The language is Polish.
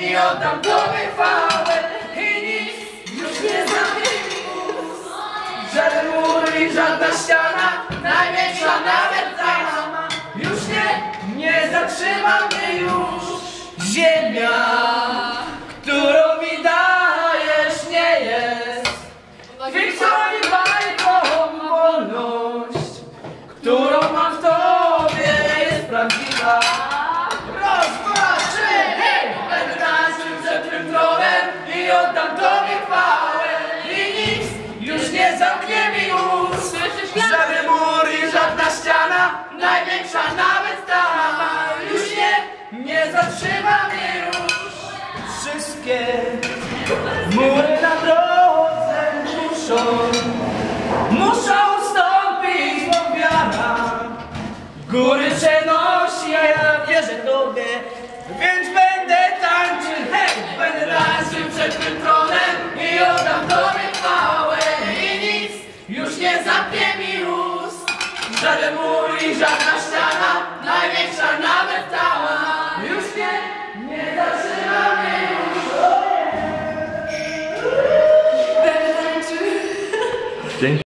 i oddam Tobie chwałę i nic już nie zamknie ust. Żaden mur i żadna ściana, największa nawet sama, już nie, nie zatrzyma mnie już. Ziemia, którą mi dajesz, nie jest Wiktorii bajką wolność, którą mam w zamknie mi ust. Żaden mur i żadna ściana, największa nawet ta, już nie, nie zatrzyma mnie już. Wszystkie mury na drodze muszą, muszą ustąpić, bo wiara góry przenosi, a ja wierzę Tobie, więc będę zamknie mi ust. Żaden mur i żadna ściana,